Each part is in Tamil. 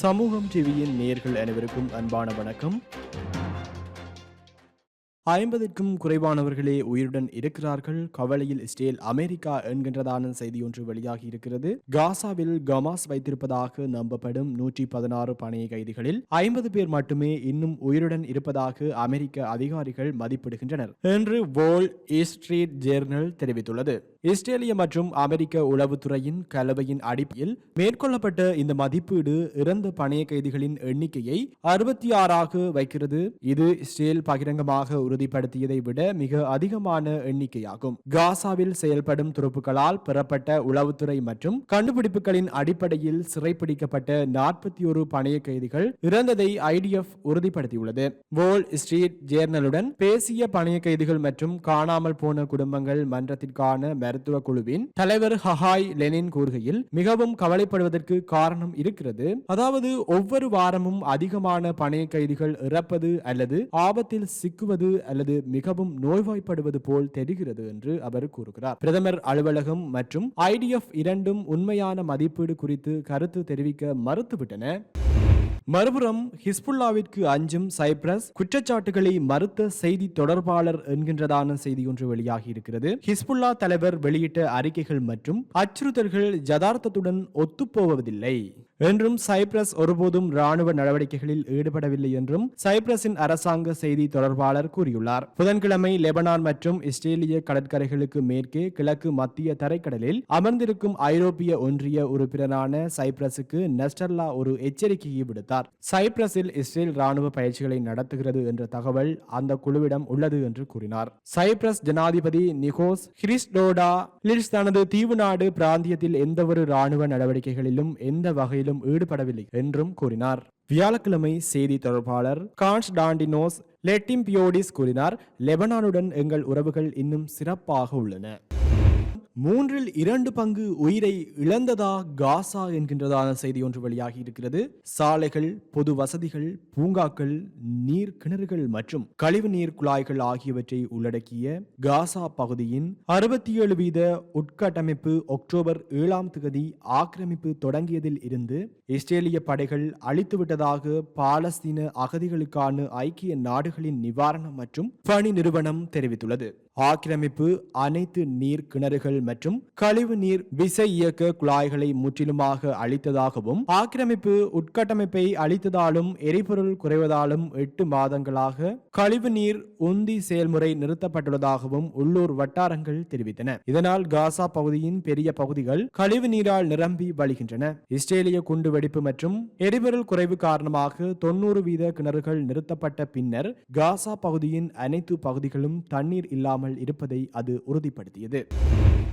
சமூகம் டிவியின் நேர்கள் அனைவருக்கும் அன்பான வணக்கம். ஐம்பதுக்கும் குறைவானவர்களே உயிருடன் இருக்கிறார்கள். கவலையில் இஸ்ரேல் அமெரிக்கா என்கின்றதான செய்தி ஒன்று வெளியாகி இருக்கிறது. காசாவில் கமாஸ் வைத்திருப்பதாக நம்பப்படும் நூற்றி பதினாறு பணைய கைதிகளில் ஐம்பது பேர் மட்டுமே இன்னும் உயிருடன் இருப்பதாக அமெரிக்க அதிகாரிகள் மதிப்பிடுகின்றனர் என்று வோல் ஸ்ட்ரீட் ஜேர்னல் தெரிவித்துள்ளது. இஸ்ரேலிய மற்றும் அமெரிக்க உளவுத்துறையின் கலவையின் அடிப்படையில் மேற்கொள்ளப்பட்ட இந்த மதிப்பீடு இறந்த பணைய கைதிகளின் எண்ணிக்கையை அறுபத்தி ஆறாக வைக்கிறது. இது இஸ்ரேல் பகிரங்கமாக உறுதிப்படுத்தியதை விட மிக அதிகமான எண்ணிக்கையாகும். காசாவில் செயல்படும் துருப்புகளால் பெறப்பட்ட உளவுத்துறை மற்றும் கண்டுபிடிப்புகளின் அடிப்படையில் சிறைப்பிடிக்கப்பட்ட நாற்பத்தி ஒரு பணைய கைதிகள் இறந்ததை ஐடிஎஃப் உறுதிப்படுத்தியுள்ளது. வோல் ஸ்ட்ரீட் ஜேர்னலுடன் பேசிய பணைய கைதிகள் மற்றும் காணாமல் போன குடும்பங்கள் மன்றத்திற்கான மருத்துவ குழுவின் தலைவர் ஹஹாய் லெனின் கூறுகையில் மிகவும் கவலைப்படுவதற்கு காரணம் இருக்கிறது. அதாவது ஒவ்வொரு வாரமும் அதிகமான பணைய கைதிகள் இறப்பது அல்லது ஆபத்தில் சிக்குவது அல்லது மிகவும் நோய்வாய்ப்படுவது போல் தெரிகிறது என்று அவர் கூறுகிறார். பிரதமர் அலுவலகம் மற்றும் ஐடிஎஃப் இரண்டும் உண்மையான மதிப்பீடு குறித்து கருத்து தெரிவிக்க மறுத்துவிட்டன. மறுபுறம் ஹிஸ்புல்லாவிற்கு அஞ்சும் சைப்ரஸ் குற்றச்சாட்டுகளை மறுத்த செய்தி தொடர்பாளர் என்கின்றதான செய்தி ஒன்று வெளியாகி இருக்கிறது ஹிஸ்புல்லா தலைவர் வெளியிட்ட அறிக்கைகள் மற்றும் அச்சுறுத்தல்கள் ஜதார்த்தத்துடன் ஒத்துப்போவதில்லை. என்றும் சைப்ரஸ் ஒருபோதும் ராணுவ நடவடிக்கைகளில் ஈடுபடவில்லை என்றும் சைப்ரஸின் அரசாங்க செய்தி தொடர்பாளர் கூறியுள்ளார். புதன்கிழமை லெபனான் மற்றும் இஸ்ரேலிய கடற்கரைகளுக்கு மேற்கே கிழக்கு மத்திய தரைக்கடலில் அமர்ந்திருக்கும் ஐரோப்பிய ஒன்றிய உறுப்பினரான சைப்ரஸுக்கு நெஸ்டர்லா ஒரு எச்சரிக்கையை விடுத்தார். சைப்ரஸில் இஸ்ரேல் ராணுவ பயிற்சிகளை நடத்துகிறது என்ற தகவல் அந்த குழுவிடம் உள்ளது என்று கூறினார். சைப்ரஸ் ஜனாதிபதி நிகோஸ் ஹிரிஸ்டோடா லிட்ஸ் தனது தீவு நாடு பிராந்தியத்தில் எந்தவொரு ராணுவ நடவடிக்கைகளிலும் எந்த வகையில் வகையிலும் ஈடுபடவில்லை என்றும் கூறினார். வியாழக்கிழமை செய்தி தொடர்பாளர் கான்ஸ்டாண்டினோஸ் லெட்டிம்பியோடிஸ் கூறினார் லெபனானுடன் எங்கள் உறவுகள் இன்னும் சிறப்பாக உள்ளன. மூன்றில் இரண்டு பங்கு உயிரை இழந்ததா காசா என்கின்றதான செய்தி ஒன்று வெளியாகி இருக்கிறது. சாலைகள் பொது வசதிகள் பூங்காக்கள் நீர் கிணறுகள் மற்றும் கழிவு நீர் குழாய்கள் ஆகியவற்றை உள்ளடக்கிய காசா பகுதியின் அறுபத்தி ஏழு வீத உட்கட்டமைப்பு அக்டோபர் ஏழாம் தேதி ஆக்கிரமிப்பு தொடங்கியதில் இருந்து இஸ்ரேலிய படைகள் அழித்துவிட்டதாக பாலஸ்தீன அகதிகளுக்கான ஐக்கிய நாடுகளின் நிவாரணம் மற்றும் பணி நிறுவனம் தெரிவித்துள்ளது. ஆக்கிரமிப்பு அனைத்து நீர் கிணறுகள் மற்றும் கழிவு நீர் விசை இயக்க குழாய்களை முற்றிலுமாக அழித்ததாகவும் ஆக்கிரமிப்பு உட்கட்டமைப்பை அழித்ததாலும் எரிபொருள் குறைவதாலும் எட்டு மாதங்களாக கழிவு நீர் உந்தி செயல்முறை நிறுத்தப்பட்டுள்ளதாகவும் உள்ளூர் வட்டாரங்கள் தெரிவித்தன. இதனால் காசா பகுதியின் பெரிய பகுதிகள் கழிவு நீரால் நிரம்பி வழிகின்றன. இஸ்ரேலிய குண்டு வெடிப்பு மற்றும் எரிபொருள் குறைவு காரணமாக தொன்னூறு வீத கிணறுகள் நிறுத்தப்பட்ட பின்னர் காசா பகுதியின் அனைத்து பகுதிகளும் தண்ணீர் இல்லாமல் இருப்பதை அது உறுதிப்படுத்தியது.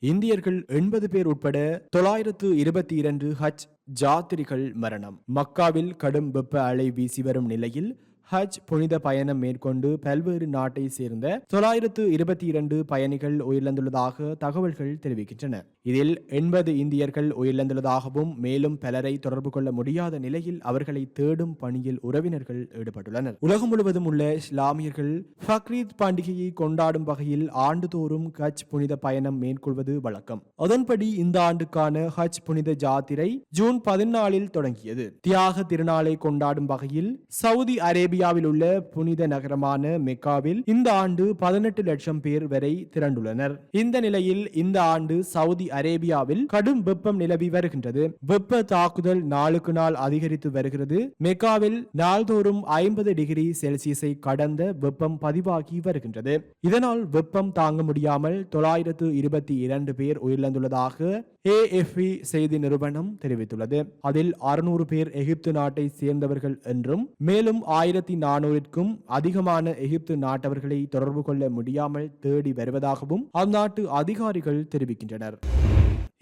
இந்தியர்கள் எண்பது பேர் உட்பட தொள்ளாயிரத்து இருபத்தி இரண்டு ஹஜ் ஜாத்திரிகள் மரணம். மக்காவில் கடும் வெப்ப அலை வீசி வரும் நிலையில் ஹஜ் புனித பயணம் மேற்கொண்டு பல்வேறு நாட்டை சேர்ந்த தொள்ளாயிரத்து இருபத்தி இரண்டு பயணிகள் உயிரிழந்துள்ளதாக தகவல்கள் தெரிவிக்கின்றன. இதில் எண்பது இந்தியர்கள் உயிரிழந்துள்ளதாகவும் மேலும் பலரை தொடர்பு கொள்ள முடியாத நிலையில் அவர்களை தேடும் பணியில் உறவினர்கள் ஈடுபட்டுள்ளனர். உலகம் முழுவதும் உள்ள இஸ்லாமியர்கள் பக்ரீத் பண்டிகையை கொண்டாடும் வகையில் ஆண்டுதோறும் ஹஜ் புனித பயணம் மேற்கொள்வது வழக்கம். அதன்படி இந்த ஆண்டுக்கான ஹஜ் புனித ஜாத்திரை ஜூன் பதினாலில் தொடங்கியது. தியாக திருநாளை கொண்டாடும் வகையில் சவுதி அரேபிய அரேபியாவில் உள்ள புனித நகரமான மெக்காவில் இந்த ஆண்டு பதினெட்டு லட்சம் பேர் வரை திரண்டுள்ளனர். இந்த நிலையில் இந்த ஆண்டு சவுதி அரேபியாவில் கடும் வெப்பம் நிலவி வருகின்றது. வெப்ப தாக்குதல் நாளுக்கு நாள் அதிகரித்து வருகிறது. மெக்காவில் நாள்தோறும் ஐம்பது டிகிரி செல்சியஸை கடந்த வெப்பம் பதிவாகி வருகின்றது. இதனால் வெப்பம் தாங்க முடியாமல் தொள்ளாயிரத்து இருபத்தி இரண்டு பேர் உயிரிழந்துள்ளதாக ஏஎஃப்இ செய்தி நிறுவனம் தெரிவித்துள்ளது. அதில் அறுநூறு பேர் எகிப்து நாட்டை சேர்ந்தவர்கள் என்றும் மேலும் ஆயிரத்தி நானூறிற்கும் அதிகமான எகிப்து நாட்டவர்களை தொடர்பு கொள்ள முடியாமல் தேடி வருவதாகவும் அந்நாட்டு அதிகாரிகள் தெரிவிக்கின்றனர்.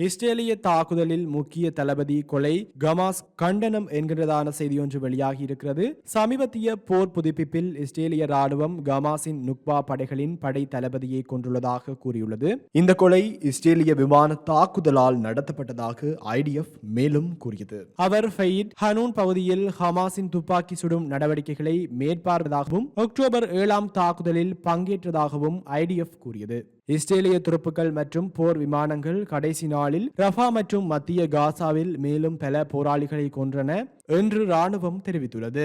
இஸ்ரேலிய தாக்குதலில் முக்கிய தளபதி கொலை கமாஸ் கண்டனம் என்கிறதான செய்தி ஒன்று வெளியாகி இருக்கிறது சமீபத்திய போர் புதுப்பிப்பில் இஸ்ரேலிய ராணுவம் கமாஸின் நுக்பா படைகளின் படை தளபதியை கொண்டுள்ளதாக கூறியுள்ளது. இந்த கொலை இஸ்ரேலிய விமான தாக்குதலால் நடத்தப்பட்டதாக ஐடிஎஃப் மேலும் கூறியது. அவர் ஃபெயிட் ஹனூன் பகுதியில் ஹமாஸின் துப்பாக்கி சுடும் நடவடிக்கைகளை மேற்பார்வதாகவும் அக்டோபர் ஏழாம் தாக்குதலில் பங்கேற்றதாகவும் ஐடிஎஃப் கூறியது. இஸ்ரேலிய துருப்புக்கள் மற்றும் போர் விமானங்கள் கடைசி நாளில் ரஃபா மற்றும் மத்திய காசாவில் மேலும் பல போராளிகளை கொன்றன என்று ராணுவம் தெரிவித்துள்ளது.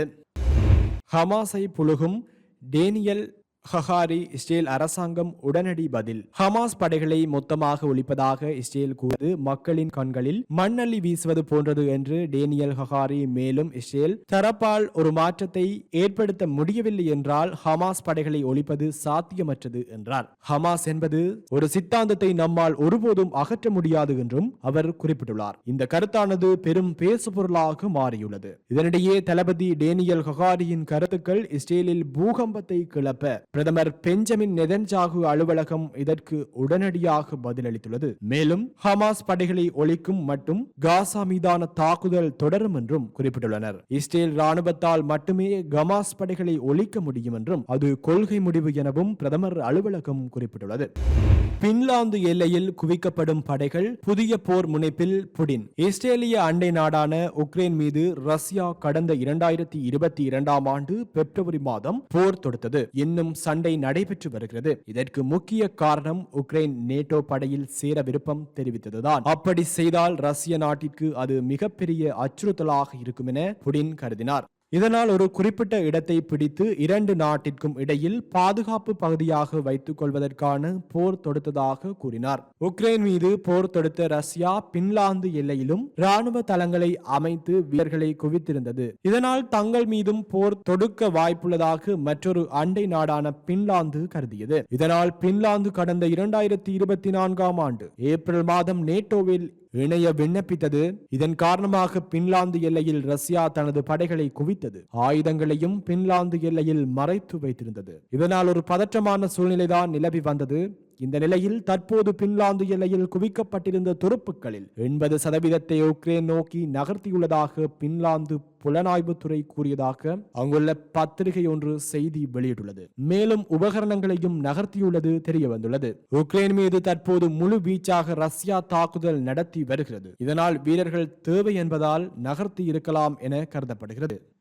ஹமாஸை புழுகும் டேனியல் ஹஹாரி இஸ்ரேல் அரசாங்கம் உடனடி பதில். ஹமாஸ் படைகளை மொத்தமாக ஒழிப்பதாக இஸ்ரேல் கூறுவது மக்களின் கண்களில் மண்ணள்ளி வீசுவது போன்றது என்று டேனியல் ஹஹாரி மேலும் இஸ்ரேல் தரப்பால் ஒரு மாற்றத்தை ஏற்படுத்த முடியவில்லை என்றால் ஹமாஸ் படைகளை ஒழிப்பது சாத்தியமற்றது என்றார். ஹமாஸ் என்பது ஒரு சித்தாந்தத்தை நம்மால் ஒருபோதும் அகற்ற முடியாது என்றும் அவர் குறிப்பிட்டுள்ளார். இந்த கருத்தானது பெரும் பேசுபொருளாக மாறியுள்ளது. இதனிடையே தளபதி டேனியல் ஹஹாரியின் கருத்துக்கள் இஸ்ரேலில் பூகம்பத்தை கிளப்ப பிரதமர் பெஞ்சமின் நெதன்ஜாகு அலுவலகம் இதற்கு உடனடியாக பதிலளித்துள்ளது. மேலும் ஹமாஸ் படைகளை ஒழிக்கும் மற்றும் காசா மீதான தாக்குதல் தொடரும் என்றும் குறிப்பிட்டுள்ளனர். இஸ்ரேல் ராணுவத்தால் மட்டுமே கமாஸ் படைகளை ஒழிக்க முடியும் என்றும் அது கொள்கை முடிவு எனவும் பிரதமர் அலுவலகம் குறிப்பிட்டுள்ளது. பின்லாந்து எல்லையில் குவிக்கப்படும் படைகள் புதிய போர் முனைப்பில் புடின். இஸ்ரேலிய அண்டை நாடான உக்ரைன் மீது ரஷ்யா கடந்த இரண்டாயிரத்தி இருபத்தி இரண்டாம் ஆண்டு பிப்ரவரி மாதம் போர் தொடுத்தது. இன்னும் சண்டை நடைபெற்று வருகிறது. இதற்கு முக்கிய காரணம் உக்ரைன் நேட்டோ படையில் சேர விருப்பம் தெரிவித்ததுதான். அப்படி செய்தால் ரஷ்ய நாட்டிற்கு அது மிகப்பெரிய அச்சுறுத்தலாக இருக்கும் என புடின் கருதினார். இதனால் ஒரு குறிப்பிட்ட இடத்தை பிடித்து இரண்டு நாட்டிற்கும் இடையில் பாதுகாப்பு பகுதியாக வைத்துக் கொள்வதற்கான போர் தொடுத்ததாக கூறினார். உக்ரைன் மீது போர் தொடுத்த ரஷ்யா பின்லாந்து எல்லையிலும் ராணுவ தளங்களை அமைத்து வீரர்களை குவித்திருந்தது. இதனால் தங்கள் மீதும் போர் தொடுக்க வாய்ப்புள்ளதாக மற்றொரு அண்டை நாடான பின்லாந்து கருதியது. இதனால் பின்லாந்து கடந்த இரண்டாயிரத்தி இருபத்தி நான்காம் ஆண்டு ஏப்ரல் மாதம் நேட்டோவில் இணைய விண்ணப்பித்தது. இதன் காரணமாக பின்லாந்து எல்லையில் ரஷ்யா தனது படைகளை குவித்தது. ஆயுதங்களையும் பின்லாந்து எல்லையில் மறைத்து வைத்திருந்தது. இதனால் ஒரு பதற்றமான சூழ்நிலைதான் நிலவி வந்தது. இந்த நிலையில் தற்போது பின்லாந்து எல்லையில் குவிக்கப்பட்டிருந்த துருப்புக்களில் எண்பது சதவீதத்தை உக்ரைன் நோக்கி நகர்த்தியுள்ளதாக பின்லாந்து புலனாய்வுத்துறை கூறியதாக அங்குள்ள பத்திரிகை ஒன்று செய்தி வெளியிட்டுள்ளது. மேலும் உபகரணங்களையும் நகர்த்தியுள்ளது தெரிய வந்துள்ளது உக்ரைன் மீது தற்போது முழு வீச்சாக ரஷ்யா தாக்குதல் நடத்தி வருகிறது. இதனால் வீரர்கள் தேவை என்பதால் நகர்த்தி இருக்கலாம் என கருதப்படுகிறது.